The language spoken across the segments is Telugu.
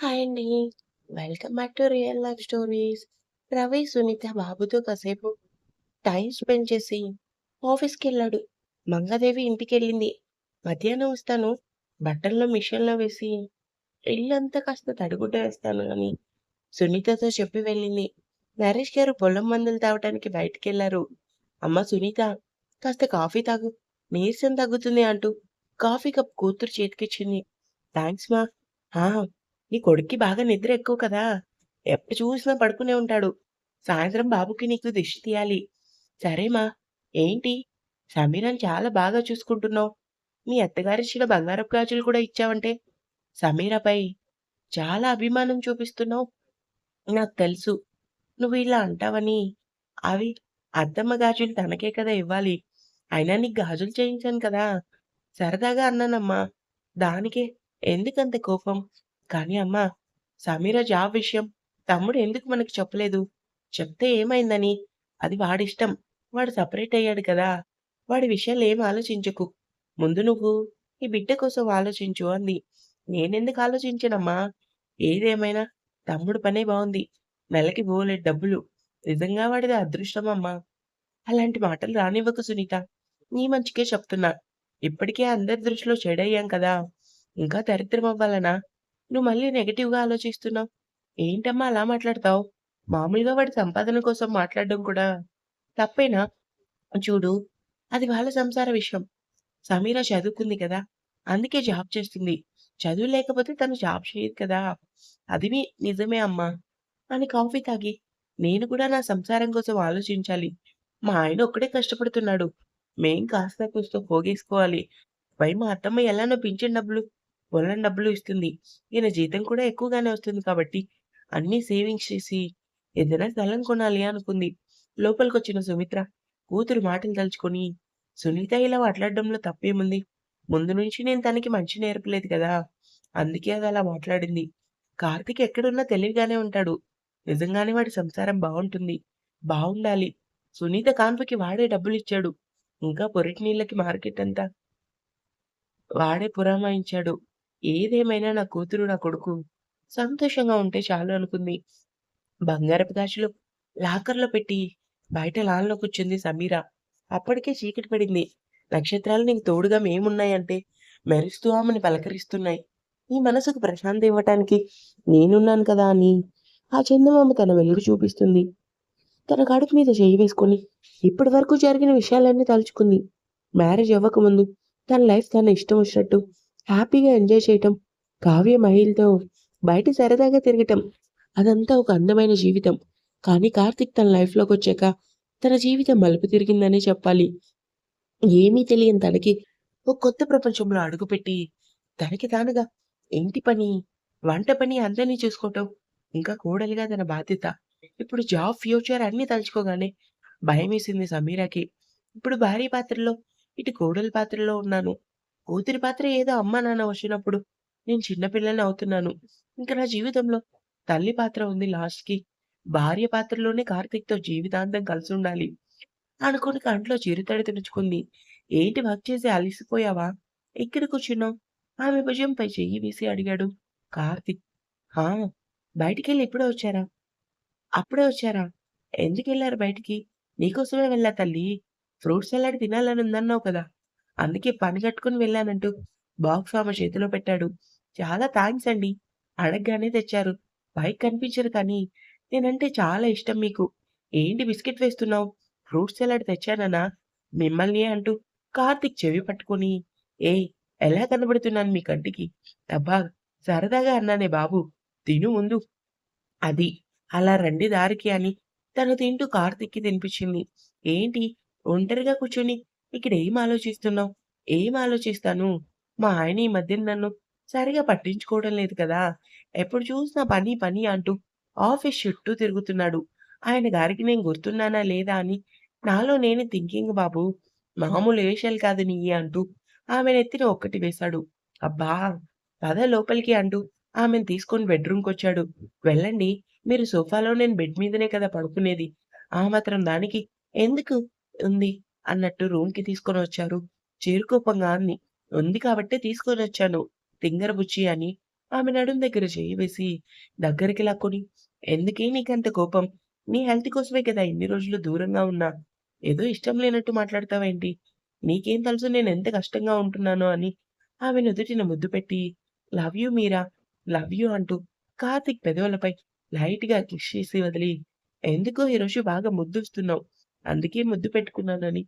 హాయ్ అండి. Welcome back to real life stories. Ravi, Sunitha బాబుతో కాసేపు టైం స్పెండ్ చేసి ఆఫీస్కి వెళ్ళాడు మంగాదేవి ఇంటికెళ్ళింది. మధ్యాహ్నం వస్తాను. బట్టల్లో మిషన్‌లో వేసి ఇల్లంతా కాస్త తడిగుడ్డ వేస్తాను అని సునీతతో చెప్పి వెళ్ళింది. నరేష్ గారు పొలం మందులు తాగటానికి బయటికి వెళ్ళారు అమ్మ సునీత కాస్త కాఫీ తాగు. నీరసం తగ్గుతుంది అంటూ కాఫీ కప్ కూతురు చేతికిచ్చింది. థ్యాంక్స్ మా. నీ కొడుక్కి బాగా నిద్ర ఎక్కువ కదా! ఎప్పుడు చూసినా పడుకునే ఉంటాడు. సాయంత్రం బాబుకి నీకు దిష్టి తీయాలి. సరేమా. ఏంటి? సమీరాని చాలా బాగా చూసుకుంటున్నావు. మీ అత్తగారిచ్చిన బంగారపు గాజులు కూడా ఇచ్చావంటే సమీరపై చాలా అభిమానం చూపిస్తున్నావు. నాకు తెలుసు. నువ్వు ఇలా అంటావని. అవి అద్దమ్మ గాజులు తనకే కదా ఇవ్వాలి. అయినా నీకు గాజులు చేయించాను కదా! సరదాగా అన్నానమ్మా. దానికే ఎందుకంత కోపం? కానీ అమ్మా, సమీర జాబ్ విషయం తమ్ముడు ఎందుకు మనకు చెప్పలేదు? చెప్తే ఏమైందని? అది వాడిష్టం. వాడు సెపరేట్ అయ్యాడు కదా! వాడి విషయాలు ఏం ఆలోచించకు. ముందు నువ్వు ఈ బిడ్డ కోసం ఆలోచించు అంది. నేనెందుకు ఆలోచించనమ్మా? ఏదేమైనా తమ్ముడు పనే బాగుంది నెలకి పోలే డబ్బులు. నిజంగా వాడిది అదృష్టమమ్మా. అలాంటి మాటలు రానివ్వకు సునీత. నీ మంచికే చెప్తున్నా. ఇప్పటికే అందరి దృష్టిలో చెడయ్యాం కదా! ఇంకా దరిద్రం అవ్వాలనా? నువ్వు మళ్ళీ నెగిటివ్గా ఆలోచిస్తున్నావు. ఏంటమ్మా అలా మాట్లాడతావు? మామూలుగా వాడి సంపాదన కోసం మాట్లాడడం కూడా తప్పేనా? చూడు, అది వాళ్ళ సంసార విషయం. సమీర చదువుకుంది కదా! అందుకే జాబ్ చేస్తుంది. చదువు లేకపోతే తను జాబ్ చేయదు కదా! అది మీ నిజమే అమ్మా. అని కాఫీ తాగి, నేను కూడా నా సంసారం కోసం ఆలోచించాలి. మా ఆయన ఒక్కడే కష్టపడుతున్నాడు. మేం కాస్త కూస్తో పోగేసుకోవాలి. పై మా అత్తమ్మ ఎలానో పింఛన్ డబ్బులు, పొలం డబ్బులు ఇస్తుంది. ఈయన జీతం కూడా ఎక్కువగానే వస్తుంది కాబట్టి అన్నీ సేవింగ్స్ చేసి ఏదైనా స్థలం కొనాలి అనుకుంది. లోపలికొచ్చిన సుమిత్ర కూతురు మాటలు తలుచుకొని, సునీత ఇలా మాట్లాడడంలో తప్పేముంది? ముందు నుంచి నేను తనకి మంచి నేర్పలేదు కదా! అందుకే అది అలా మాట్లాడింది. కార్తిక్ ఎక్కడున్నా తెలివిగానే ఉంటాడు. నిజంగానే వాడి సంసారం బాగుంటుంది బాగుండాలి సునీత కాన్పుకి వాడే డబ్బులు ఇచ్చాడు ఇంకా పొరటి నీళ్ళకి మార్కెట్ అంతా వాడే పురామాయించాడు ఏదేమైనా నా కూతురు, నా కొడుకు సంతోషంగా ఉంటే చాలు అనుకుంది. బంగారపు గాజులు లాకర్‌లో పెట్టి బయట లాన్‌లో కూర్చుంది సమీర. అప్పటికే చీకటి పడింది. నక్షత్రాలు నీకు తోడుగా మేమున్నాయంటే మెరుస్తూ ఆమెని పలకరిస్తున్నాయి. నీ మనసుకు ప్రశాంతి ఇవ్వటానికి నేనున్నాను కదా అని ఆ చందమామ తన వెలుగు చూపిస్తుంది. తన కడుపు మీద చెయ్యి వేసుకొని ఇప్పటి వరకు జరిగిన విషయాలన్నీ తలుచుకుంది. మ్యారేజ్ అవ్వకముందు తన లైఫ్ తన ఇష్టం వచ్చినట్టు హ్యాపీగా ఎంజాయ్ చేయటం, కావ్య, మహిళతో బయట సరదాగా తిరగటం అదంతా ఒక అందమైన జీవితం. కానీ కార్తీక్ తన లైఫ్లోకి వచ్చాక తన జీవితం మలుపు తిరిగిందనే చెప్పాలి. ఏమీ తెలియని తనకి ఒక కొత్త ప్రపంచంలో అడుగుపెట్టి తనకి తానుగా ఇంటి పని, వంట పని అందరిని చూసుకోవటం, ఇంకా కోడలిగా తన బాధ్యత. ఇప్పుడు జాబ్, ఫ్యూచర్ అన్నీ తలుచుకోగానే భయమేసింది సమీరాకి ఇప్పుడు భార్య పాత్రలో, ఇటు కోడలి పాత్రలో ఉన్నాను. కూతురి పాత్ర ఏదో అమ్మా, నాన్న వచ్చినప్పుడు నేను చిన్నపిల్లని అవుతున్నాను. ఇంక నా జీవితంలో తల్లి పాత్ర ఉంది లాస్ట్‌కి. భార్య పాత్రలోనే కార్తీక్‌తో జీవితాంతం కలిసి ఉండాలి అనుకోని కంట్లో చిరుతడి తుడుచుకుంది. ఏంటి వర్క్ చేసి అలిసిపోయావా? ఎక్కడ కూర్చున్నావు? ఆమె భుజంపై చెయ్యి వేసి అడిగాడు కార్తిక్ హా బయటికి బయటికెళ్ళి ఇప్పుడే వచ్చారా? అప్పుడే వచ్చారా? ఎందుకెళ్ళారు బయటికి? నీకోసమే వెళ్ళా తల్లీ. ఫ్రూట్ సలాడ్ తినాలని ఉందన్నావు కదా! అందుకే పని కట్టుకొని వెళ్ళానంటూ బాక్స్ ఆమె చేతిలో పెట్టాడు. చాలా థ్యాంక్స్ అండి. అడగగానే తెచ్చారు. పైకి కనిపించరు కానీ నేనంటే చాలా ఇష్టం మీకు. ఏంటి బిస్కెట్ వేస్తున్నావు? ఫ్రూట్ సలాడ్ తెచ్చానన్నా మిమ్మల్ని అంటూ కార్తిక్ చెవి పట్టుకొని ఏ ఎలా కనబడుతున్నాను మీ కంటికి? అబ్బా! సరదాగా అన్నానే బాబు. తిను ముందు. అది. అలా రండి దారికి అని తను తింటూ కార్తిక్కి తినిపించింది. ఏంటి ఒంటరిగా కూర్చొని ఇక్కడ ఏం ఆలోచిస్తున్నావు? ఏం ఆలోచిస్తాను? మా ఆయన ఈ మధ్యన నన్ను సరిగా పట్టించుకోవడం లేదు కదా! ఎప్పుడు చూసినా పని, పని అంటూ ఆఫీస్ చుట్టూ తిరుగుతున్నాడు. ఆయన గారికి నేను గుర్తున్నానా లేదా అని నాలో నేనే థింకింగ్ బాబు. మామూలు ఏషాలు కాదు నీయి అంటూ ఆమె నెత్తిన ఒక్కటి వేశాడు. అబ్బా! పద లోపలికి అంటూ ఆమెను తీసుకొని బెడ్రూమ్కి వచ్చాడు వెళ్ళండి. మీరు సోఫాలో నేను బెడ్ మీదనే కదా పడుకునేది. ఆ మాత్రం దానికి ఎందుకు ఉంది అన్నట్టు రూమ్‌కి తీసుకొనొచ్చారు. చేరుకోపంగా అంది. ఉంది కాబట్టే తీసుకొనొచ్చాను. తింగర బుచ్చి అని ఆమె నడుం దగ్గర చేయివేసి వేసి దగ్గరికి లాక్కొని ఎందుకే నీకంత కోపం నీ హెల్త్ కోసమే కదా ఇన్ని రోజులు దూరంగా ఉన్నా ఏదో ఇష్టం లేనట్టు మాట్లాడతావేంటి నీకేం తెలుసు నేను ఎంత కష్టంగా ఉంటున్నానో అని ఆమె నుదుటిన ముద్దు పెట్టి love you Meera love you అంటూ కార్తిక్ పెదవులపై లైట్గా క్లిక్ చేసి వదిలి ఎందుకో ఈరోజు బాగా ముద్దుస్తున్నావు అందుకే ముద్దు పెట్టుకున్నానని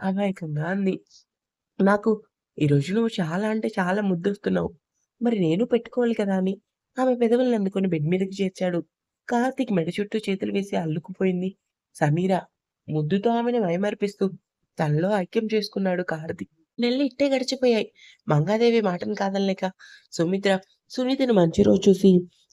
అమాయకంగా అంది. నాకు ఈరోజు నువ్వు చాలా అంటే చాలా ముద్దొస్తున్నావు. మరి నేను పెట్టుకోవాలి కదా అని. ఆమె పెదవులను అందుకొని బెడ్ మీదకి చేర్చాడు. కార్తీక్ మెడ చుట్టూ చేతులు వేసి అల్లుకుపోయింది. సమీర ముద్దుతో ఆమెను మైమర్పిస్తూ తనలో ఐక్యం చేసుకున్నాడు కార్తీక్. నెలలు ఇట్టే గడిచిపోయాయి. మంగాదేవి మాటను కాదనలేక సుమిత్ర సునీతను మంచి రోజు చూసి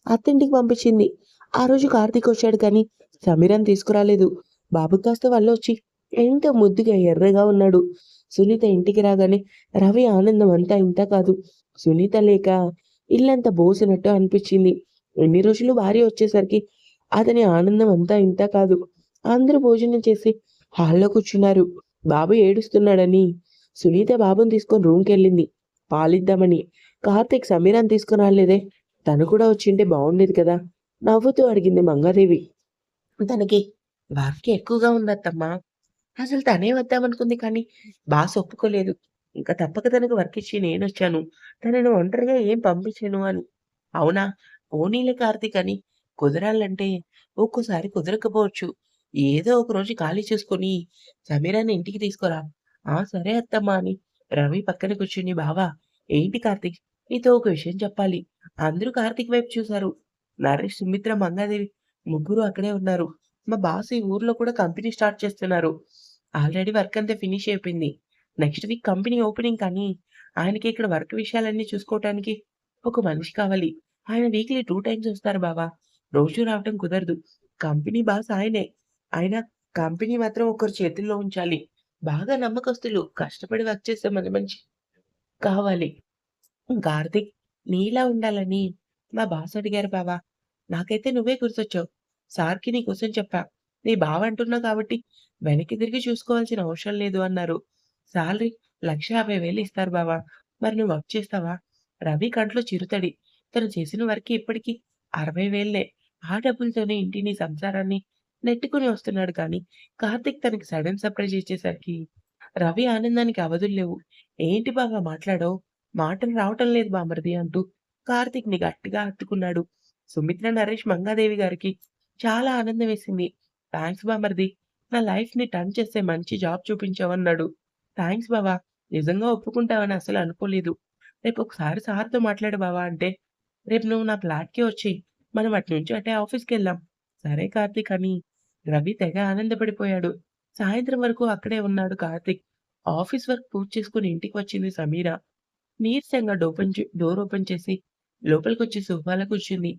అత్తింటికి పంపించింది. ఆ రోజు కార్తీక్ వచ్చాడు కానీ సమీరను తీసుకురాలేదు. బాబు కాస్త వాళ్ళు వచ్చి ఎంత ముద్దుగా ఎర్రగా ఉన్నాడు. సునీత ఇంటికి రాగానే రవి ఆనందం అంతా ఇంత కాదు. సునీత లేక ఇల్లంతా బోసినట్టు అనిపించింది. ఎన్ని రోజులు భార్య వచ్చేసరికి అతని ఆనందం అంతా ఇంత కాదు. అందరూ భోజనం చేసి హాల్లో కూర్చున్నారు. బాబు ఏడుస్తున్నాడని. సునీత బాబుని తీసుకొని రూమ్కి వెళ్ళింది. పాలిద్దామని. కార్తీక్ సమీరాన్ని తీసుకుని రాలేదే. తను కూడా వచ్చింటే బాగుండేది కదా. నవ్వుతూ అడిగింది మంగాదేవి. తనకి వర్క్ ఎక్కువగా ఉందత్తమ్మా. అసలు తనే వద్దామనుకుంది కానీ బాస్ ఒప్పుకోలేదు. ఇంకా తప్పక తనకు వర్క్ ఇచ్చి నేను వచ్చాను తనను ఒంటరిగా ఏం పంపించను అని. అవునా? పోనీలే కార్తీక్ అని. కుదరాలంటే ఒక్కోసారి కుదరకపోవచ్చు. ఏదో ఒక రోజు ఖాళీ చేసుకొని సమీరాన్ని ఇంటికి తీసుకురా. ఆ సరే అత్తమ్మా అని రవి పక్కన కూర్చుని బావా ఏంటి కార్తీక్? నీతో ఒక విషయం చెప్పాలి. అందరూ కార్తీక్ వైపు చూశారు. నరేష్ సుమిత్ర మంగాదేవి ముగ్గురు అక్కడే ఉన్నారు. మా బాస్ ఈ ఊర్లో కూడా కంపెనీ స్టార్ట్ చేస్తున్నారు. ఆల్రెడీ వర్క్ అంతా ఫినిష్ అయిపోయింది. నెక్స్ట్ వీక్ కంపెనీ ఓపెనింగ్ కానీ ఆయనకి ఇక్కడ వర్క్ విషయాలన్నీ చూసుకోవటానికి ఒక మనిషి కావాలి. ఆయన వీక్లీ టూ టైమ్స్ వస్తారు బావా. రోజు రావటం కుదరదు. కంపెనీ బాస్ ఆయనే. ఆయన కంపెనీ మాత్రం ఒకరి చేతుల్లో ఉంచాలి. బాగా నమ్మకస్తులు. కష్టపడి వర్క్ చేసే మన మంచి కావాలి. కార్తిక్ నీలా ఉండాలని మా బాస్ అడిగారు బావా. నాకైతే నువ్వే గుర్తొచ్చావు. సార్కి నీ కోసం చెప్పా. నీ బావ అంటున్నావు కాబట్టి వెనక్కి తిరిగి చూసుకోవాల్సిన అవసరం లేదు అన్నారు. సాలరీ లక్ష యాభై వేలు ఇస్తారు బావా. మరి నువ్వు వర్క్ చేస్తావా? రవి కంట్లో చిరుతడి. తను చేసిన వరకు ఇప్పటికి అరవై వేలే. ఆ డబ్బులతోనే ఇంటిని సంసారాన్ని నెట్టుకుని వస్తున్నాడు కానీ కార్తిక్ తనకి సడన్ సర్ప్రైజ్ ఇచ్చేసరికి రవి ఆనందానికి అవధులు లేవు. ఏంటి బాగా మాట్లాడో? మాటలు రావటం లేదు బామర్ది అంటూ కార్తిక్ని గట్టిగా హత్తుకున్నాడు. సుమిత్ర నరేష్ మంగాదేవి గారికి చాలా ఆనందం వేసింది థ్యాంక్స్ బామర్ది నా లైఫ్ని టర్న్ చేసే మంచి జాబ్ చూపించావన్నాడు. థ్యాంక్స్ బావా నిజంగా ఒప్పుకుంటావని అసలు అనుకోలేదు. రేపు ఒకసారి సార్తో మాట్లాడు బావా అంటే రేపు నువ్వు నా ఫ్లాట్కే వచ్చి మనం అటు నుంచి అటే ఆఫీస్కి వెళ్దాం. సరే కార్తీక్ అని రవి తెగ ఆనందపడిపోయాడు. సాయంత్రం వరకు అక్కడే ఉన్నాడు కార్తీక్. ఆఫీస్ వర్క్ పూర్తి చేసుకుని ఇంటికి వచ్చింది సమీర. నీరసంగా డోపెన్ డోర్ ఓపెన్ చేసి లోపలికొచ్చి సోఫాలో కూర్చుంది.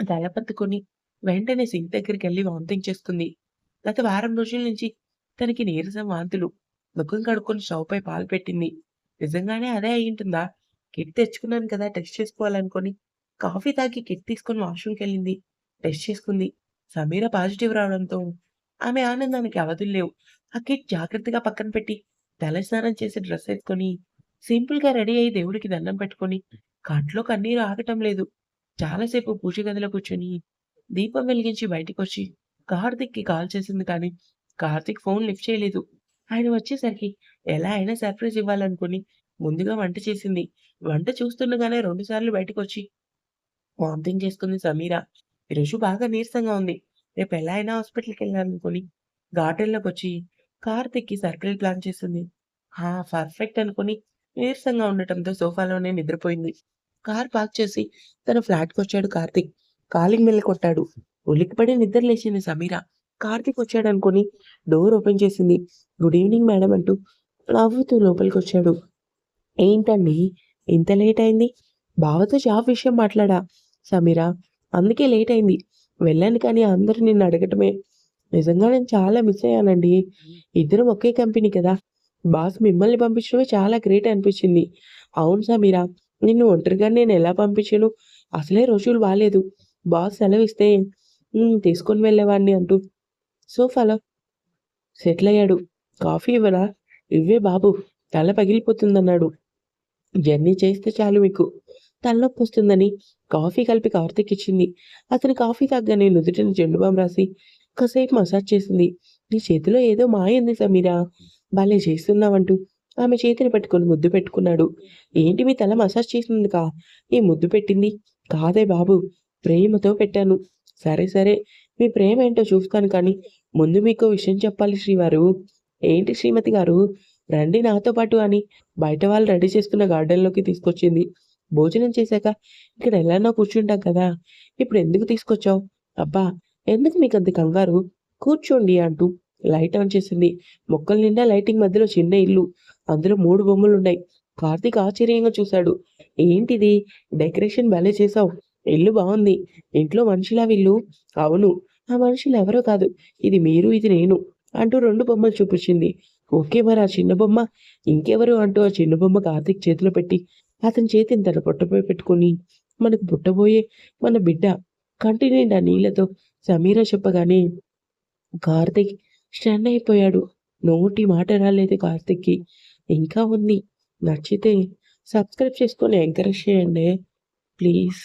తల పట్టుకొని వెంటనే సింక్ దగ్గరికి వెళ్ళి వాంతింగ్ చేస్తుంది. గత వారం రోజుల నుంచి తనకి నీరసం వాంతులు ముఖం కడుక్కొని స్టవ్పై పాలు పెట్టింది. నిజంగానే అదే అయ్యింటుందా కిట్ తెచ్చుకున్నాను కదా టెస్ట్ చేసుకోవాలనుకొని. కాఫీ తాగి కిట్ తీసుకొని వాష్రూమ్కి వెళ్ళింది. టెస్ట్ చేసుకుంది. సమీర పాజిటివ్ రావడంతో ఆమె ఆనందానికి అవధులు లేవు. ఆ కిట్ జాగ్రత్తగా పక్కన పెట్టి తల స్నానం చేసి డ్రెస్ వేసుకొని సింపుల్గా రెడీ అయ్యి దేవుడికి దండం పెట్టుకొని కంట్లో కన్నీరు ఆగటం లేదు. చాలాసేపు పూజ గదిలో కూర్చొని దీపం వెలిగించి బయటికి వచ్చి కార్తిక్కి కాల్ చేసింది కానీ కార్తిక్ ఫోన్ లిఫ్ట్ చేయలేదు. ఆయన వచ్చేసరికి ఎలా అయినా సర్ప్రైజ్ ఇవ్వాలనుకుని ముందుగా వంట చేసింది. వంట చూస్తుండగానే రెండుసార్లు బయటకు వచ్చి వామిటింగ్ చేసుకుంది సమీర. ఈరోజు బాగా నీరసంగా ఉంది. రేపు ఎలా అయినా హాస్పిటల్కి వెళ్ళాలనుకుని గార్డెన్లోకి వచ్చి కార్తిక్కి సర్ప్రైజ్ ప్లాన్ చేసింది. హా పర్ఫెక్ట్ అనుకుని నీరసంగా ఉండటంతో సోఫాలోనే నిద్రపోయింది. కార్ పార్క్ చేసి తన ఫ్లాట్కి వచ్చాడు కార్తిక్. కాలింగ్ మెల్ల కొట్టాడు. ఉలిక్కిపడి నిద్రలేచింది సమీర. కార్తీక్ వచ్చాడు డోర్ ఓపెన్ చేసింది. గుడ్ ఈవినింగ్ మేడం అంటూ నవ్వుతూ లోపలికి వచ్చాడు. ఏంటండి? ఇంత లేట్ అయింది? బావతో జాబ్ విషయం మాట్లాడా? సమీర. అందుకే లేట్ అయింది. వెళ్ళాను కానీ అందరూ నిన్ను అడగటమే. నిజంగా నేను చాలా మిస్ అయ్యానండి. ఇద్దరం ఒకే కంపెనీ కదా. బాస్ మిమ్మల్ని పంపించడమే చాలా గ్రేట్ అనిపించింది. అవును సమీరా. నిన్ను ఒంటరిగా నేను ఎలా పంపించాను? అసలే రోజులు బాగాలేదు బాస్ సెలవిస్తే తీసుకొని వెళ్ళేవాడిని అంటూ. సోఫాలో సెటిల్ అయ్యాడు కాఫీ ఇవ్వరా? ఇవ్వే బాబు. తల పగిలిపోతుందన్నాడు. జర్నీ చేస్తే చాలు మీకు. తలనొప్పి వస్తుందని కాఫీ కలిపి కార్తీక్ ఇచ్చింది. అతను కాఫీ తాగ్గానే నుదుటిని జెండుబాం రాసి కాసేపు మసాజ్ చేసింది. నీ చేతిలో ఏదో మాయంది సమీరా. భలే చేస్తున్నావంటూ ఆమె చేతిని పట్టుకొని ముద్దు పెట్టుకున్నాడు. ఏంటి మీ తల మసాజ్ చేసినందుకా? ఈ ముద్దు పెట్టింది? కాదే బాబు. ప్రేమతో పెట్టాను. సరే సరే. మీ ప్రేమ ఏంటో చూస్తాను కానీ ముందు మీకు విషయం చెప్పాలి శ్రీవారు. ఏంటి శ్రీమతి గారు? రండి నాతో పాటు అని బయట వాళ్ళు రెడీ చేస్తున్న గార్డెన్లోకి తీసుకొచ్చింది. భోజనం చేశాక ఇక్కడ ఎలానో కూర్చుంటాం కదా. ఇప్పుడు ఎందుకు తీసుకొచ్చావు? అబ్బా ఎందుకు మీకు అంత కంగారు? కూర్చోండి అంటూ లైట్ ఆన్ చేసింది. మొక్కల నిండా లైటింగ్ మధ్యలో చిన్న ఇల్లు. అందులో మూడు బొమ్మలు ఉన్నాయి కార్తీక్ ఆశ్చర్యంగా చూశాడు. ఏంటిది? డెకరేషన్ భలే చేసావు ఇల్లు బాగుంది. ఇంట్లో మనిషిలా వీళ్ళు? అవును. ఆ మనుషులు ఎవరో కాదు. ఇది మీరు ఇది నేను అంటూ రెండు బొమ్మలు చూపించింది. ఓకే మరి ఆ చిన్న బొమ్మ? ఇంకెవరు అంటూ ఆ చిన్న బొమ్మ కార్తీక్ చేతిలో పెట్టి అతని చేతిని తన పొట్టపై పెట్టుకుని మనకు పుట్టబోయే మన బిడ్డ కంటి నిండా నీళ్ళతో సమీర చెప్పగానే కార్తిక్ స్టన్ అయిపోయాడు. నోటి మాట రాలేదు కార్తిక్కి. ఇంకా ఉంది. నచ్చితే సబ్స్క్రైబ్ చేసుకొని ఎంకరేజ్ చేయండి. ప్లీజ్.